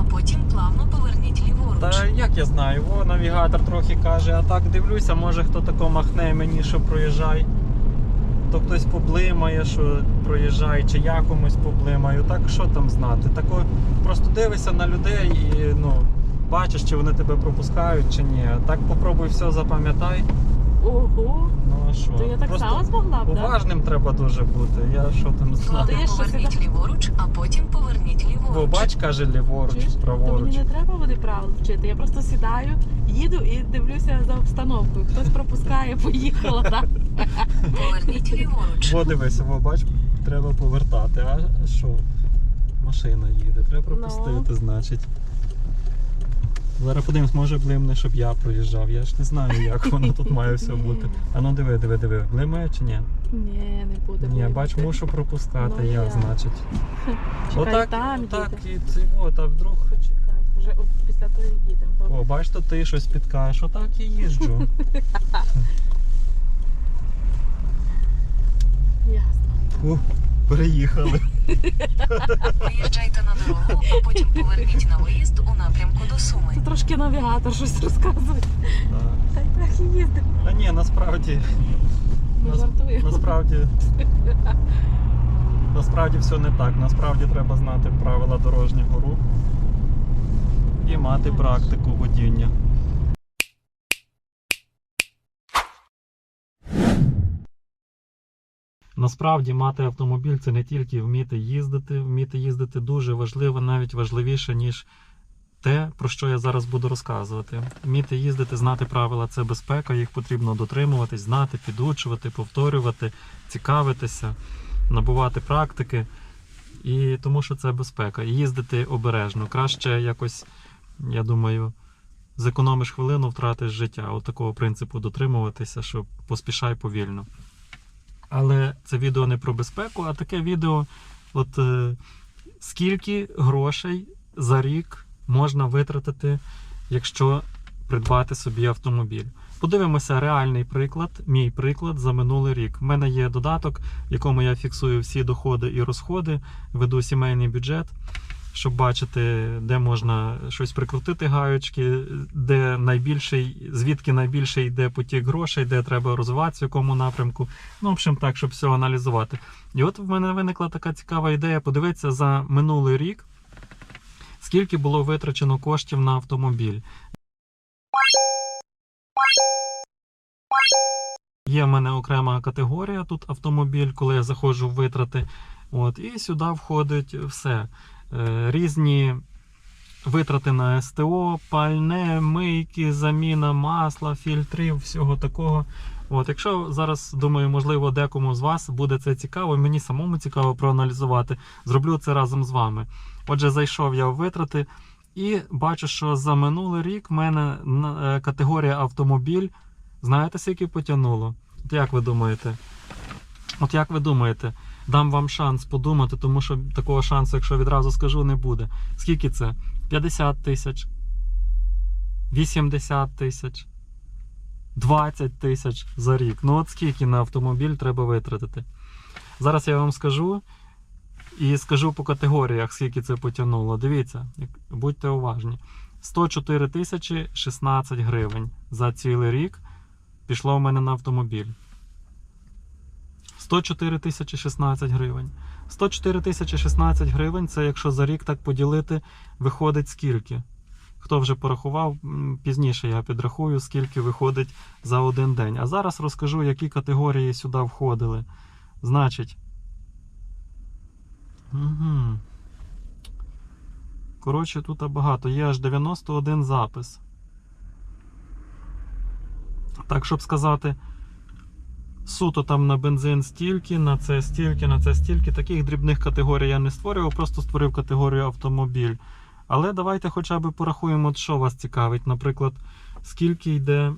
а потім плавно поверніть ліворуч. Та як я знаю, о, навігатор трохи каже, а так дивлюся, може хто тако махне мені, що проїжджай. То хтось поблимає, що проїжджай, чи я комусь поблимаю. Так що там знати? Тако просто дивишся на людей і ну, бачиш, чи вони тебе пропускають, чи ні. Так попробуй все запам'ятай. Ого, Ну а що? то я так Просто само змогла б, уважним треба дуже бути. Я що там Ну, знаю. Поверніть ліворуч, а потім поверніть. Бо бач, каже ліворуч, Чуєш? То праворуч. мені не треба буде правил вчити. Я просто сідаю, їду і дивлюся за обстановкою. Хтось пропускає, поїхала, так? Поверніть ліворуч. Бо дивися, бо бач, треба повертати. А що? Машина їде, треба пропустити, Ну. значить. Зараз подивимось, може блимне, щоб я проїжджав. Я ж не знаю, як воно тут має все бути. А ну диви, диви, диви, блимає чи ні? Ні, не буде. Ні, бач, мушу пропускати, Ну, як я. значить. Чекай, Отак, там так їде. і це от, а вдруг. Почекай, вже от після того їдемо. Добре. О, бач, то ти щось підкаєш, отак і їжджу. Ясно. Ух, переїхали. Виїжджайте на дорогу, а потім поверніть на виїзд у напрямку до Суми. Це трошки навігатор щось розказує. Та й так і їздимо. Та ні, насправді. Не Нас-. Насправді. Насправді все не так. Насправді треба знати правила дорожнього руху і мати практику водіння. Насправді мати автомобіль це не тільки вміти їздити, вміти їздити дуже важливо, навіть важливіше, ніж те, про що я зараз буду розказувати. Вміти їздити, знати правила це безпека, їх потрібно дотримуватись, знати, підучувати, повторювати, цікавитися, набувати практики. І тому що це безпека. Їздити обережно. Краще якось, я думаю, зекономиш хвилину, втратиш життя. От такого принципу дотримуватися, що поспішай повільно. Але це відео не про безпеку, а таке відео, от е, скільки грошей за рік можна витратити, якщо придбати собі автомобіль. Подивимося реальний приклад, мій приклад за минулий рік. У мене є додаток, в якому я фіксую всі доходи і розходи, веду сімейний бюджет, щоб бачити, де можна щось прикрутити гаючки, де найбільший, звідки найбільший йде потік грошей, де треба розвиватися, в якому напрямку. Ну, в общем, так, щоб все аналізувати. І от в мене виникла така цікава ідея подивитися за минулий рік, скільки було витрачено коштів на автомобіль. Є в мене окрема категорія тут автомобіль, коли я заходжу в витрати. От, і сюди входить все. Е, різні витрати на СТО, пальне, мийки, заміна масла, фільтрів, всього такого. От, якщо зараз думаю, можливо, декому з вас буде це цікаво, мені самому цікаво проаналізувати, зроблю це разом з вами. Отже, зайшов я в витрати і бачу, що за минулий рік в мене е, категорія автомобіль. Знаєте, скільки потягнуло? От як ви думаєте? От як ви думаєте? Дам вам шанс подумати, тому що такого шансу, якщо відразу скажу, не буде. Скільки це? 50 тисяч, 80 тисяч, 20 тисяч за рік. Ну от скільки на автомобіль треба витратити. Зараз я вам скажу і скажу по категоріях, скільки це потягнуло. Дивіться, будьте уважні. 104 тисячі 16 гривень за цілий рік пішло в мене на автомобіль. 104 тисячі 16 гривень. 104 тисячі 16 гривень це якщо за рік так поділити, виходить скільки. Хто вже порахував, пізніше я підрахую, скільки виходить за один день. А зараз розкажу, які категорії сюди входили. Значить. Угу. Коротше, тут багато. Є аж 91 запис. Так, щоб сказати, суто там на бензин стільки, на це стільки, на це стільки. Таких дрібних категорій я не створював, просто створив категорію автомобіль. Але давайте хоча б порахуємо, що вас цікавить. Наприклад, скільки йде.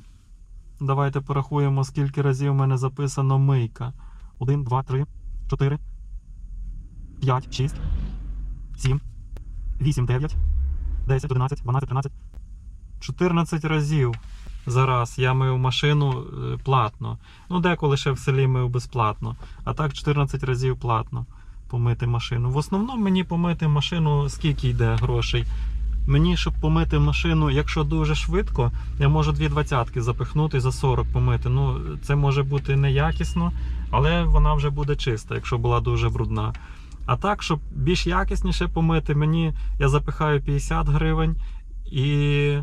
Давайте порахуємо, скільки разів у мене записано мийка. 1, 2, 3, 4, 5, 6, 7, 8, 9, 10, 11, 12, 13. 14 разів за раз я мив машину е, платно. Ну, деколи ще в селі мив безплатно. А так 14 разів платно помити машину. В основному мені помити машину скільки йде грошей? Мені, щоб помити машину, якщо дуже швидко, я можу дві двадцятки запихнути за 40 помити. Ну, це може бути неякісно, але вона вже буде чиста, якщо була дуже брудна. А так, щоб більш якісніше помити, мені я запихаю 50 гривень і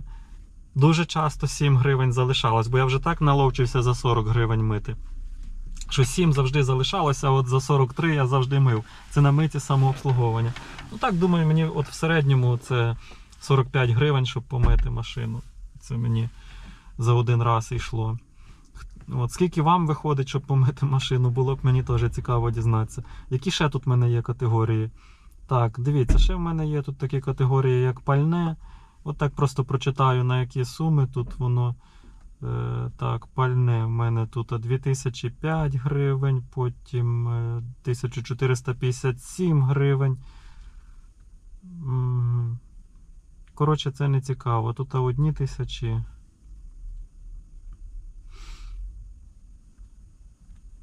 дуже часто 7 гривень залишалось, бо я вже так наловчився за 40 гривень мити. Що 7 завжди залишалося, а от за 43 я завжди мив. Це на миті самообслуговування. Ну так, думаю, мені от в середньому це 45 гривень, щоб помити машину. Це мені за один раз йшло. От скільки вам виходить, щоб помити машину, було б мені теж цікаво дізнатися. Які ще тут в мене є категорії? Так, дивіться, ще в мене є тут такі категорії, як пальне. От так просто прочитаю, на які суми тут воно. Е, так, пальне в мене тут 2005 гривень, потім е, 1457 гривень. Коротше, це не цікаво. Тут одні тисячі.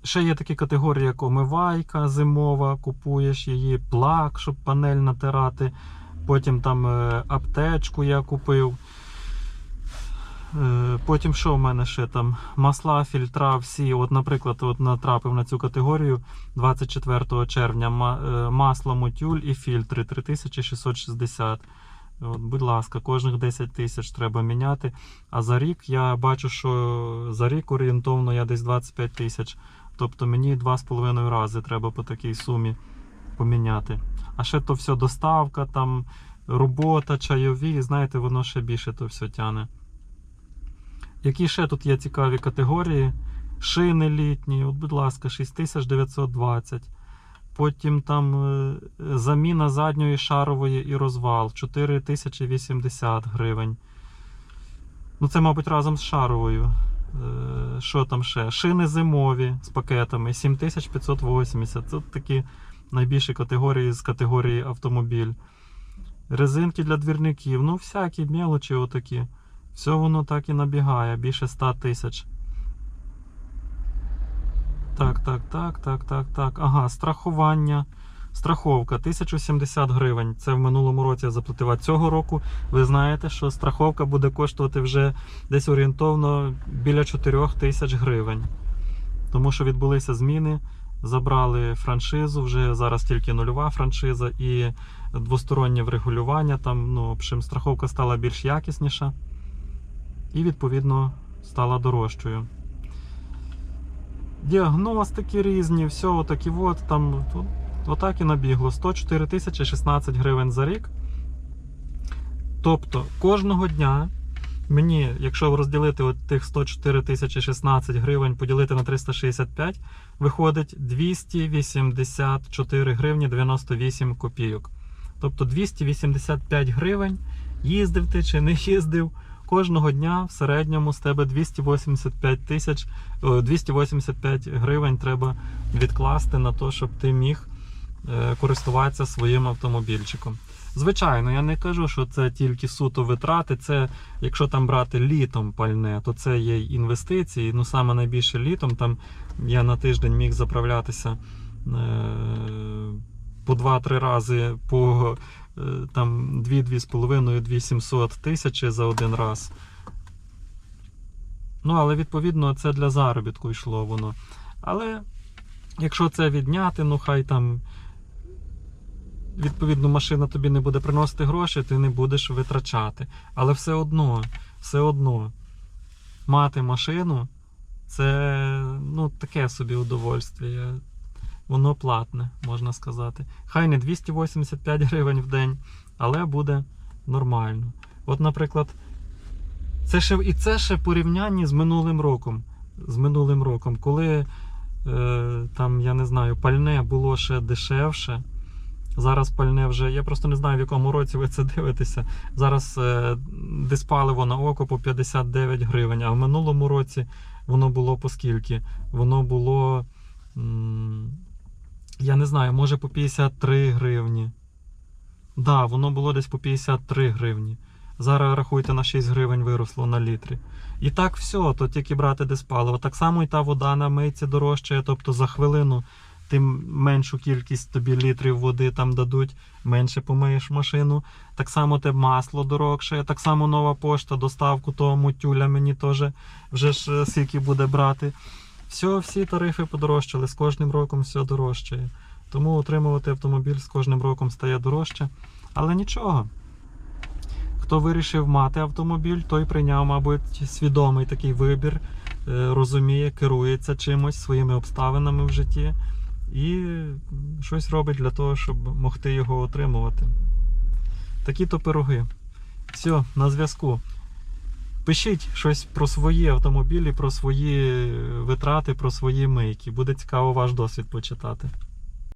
Ще є такі категорії, як омивайка зимова, купуєш її, плак, щоб панель натирати. Потім там е, аптечку я купив. Е, Потім що в мене ще там? Масла, фільтра, всі. От, наприклад, от натрапив на цю категорію 24 червня е, масло, мотюль і фільтри 3660. От, будь ласка, кожних 10 тисяч треба міняти. А за рік я бачу, що за рік орієнтовно я десь 25 тисяч. Тобто мені 2,5 рази треба по такій сумі поміняти. А ще то все доставка, там робота, чайові, знаєте, воно ще більше то все тяне. Які ще тут є цікаві категорії? Шини літні, от, будь ласка, 6920. Потім там е, заміна задньої шарової і розвал 4080 гривень. Ну, це, мабуть, разом з шаровою. Е, Що там ще? Шини зимові з пакетами 7580. Це такі найбільші категорії з категорії автомобіль. Резинки для двірників, ну всякі мелочі отакі. Все воно так і набігає, більше 100 тисяч. Так, так, так, так, так, так. Ага, страхування. Страховка 1070 гривень. Це в минулому році я заплатив. А цього року ви знаєте, що страховка буде коштувати вже десь орієнтовно біля 4 тисяч гривень. Тому що відбулися зміни, забрали франшизу, вже зараз тільки нульова франшиза і двостороннє врегулювання. Там, ну, общем, страховка стала більш якісніша і, відповідно, стала дорожчою. Діагностики різні, все отакі от, там, тут, отак і набігло. 104 тисячі 16 гривень за рік. Тобто кожного дня мені, якщо розділити от тих 104 тисячі 16 гривень, поділити на 365, виходить 284 гривні 98 копійок. Тобто 285 гривень, їздив ти чи не їздив. Кожного дня в середньому з тебе 285 тисяч, 285 гривень треба відкласти на те, щоб ти міг е, користуватися своїм автомобільчиком. Звичайно, я не кажу, що це тільки суто витрати. Це якщо там брати літом пальне, то це є інвестиції. Ну саме найбільше літом. Там я на тиждень міг заправлятися е, по 2-3 рази по е, там 2-2,5-2,700 тисячі за один раз. Ну, але відповідно це для заробітку йшло воно. Але якщо це відняти, ну хай там відповідно машина тобі не буде приносити гроші, ти не будеш витрачати. Але все одно, все одно, мати машину це ну, таке собі удовольствие. Воно платне, можна сказати. Хай не 285 гривень в день, але буде нормально. От, наприклад, це ще, і це ще порівнянні з минулим роком. З минулим роком, коли е, там, я не знаю, пальне було ще дешевше. Зараз пальне вже, я просто не знаю, в якому році ви це дивитеся. Зараз е, диспаливо на око по 59 гривень, а в минулому році воно було по скільки? Воно було. м, я не знаю, може по 53 гривні. Да, воно було десь по 53 гривні. Зараз рахуйте на 6 гривень виросло на літрі. І так все, то тільки брати диспаливо. Так само і та вода на мийці дорожчає, тобто за хвилину тим меншу кількість тобі літрів води там дадуть, менше помиєш машину. Так само те масло дорогше, так само нова пошта, доставку того мотюля мені теж вже ж е, скільки буде брати. Все, всі тарифи подорожчали, з кожним роком все дорожчає. Тому отримувати автомобіль з кожним роком стає дорожче. Але нічого. Хто вирішив мати автомобіль, той прийняв, мабуть, свідомий такий вибір, е, розуміє, керується чимось своїми обставинами в житті і щось робить для того, щоб могти його отримувати. Такі то пироги. Все, на зв'язку. Пишіть щось про свої автомобілі, про свої витрати, про свої мийки. Буде цікаво ваш досвід почитати.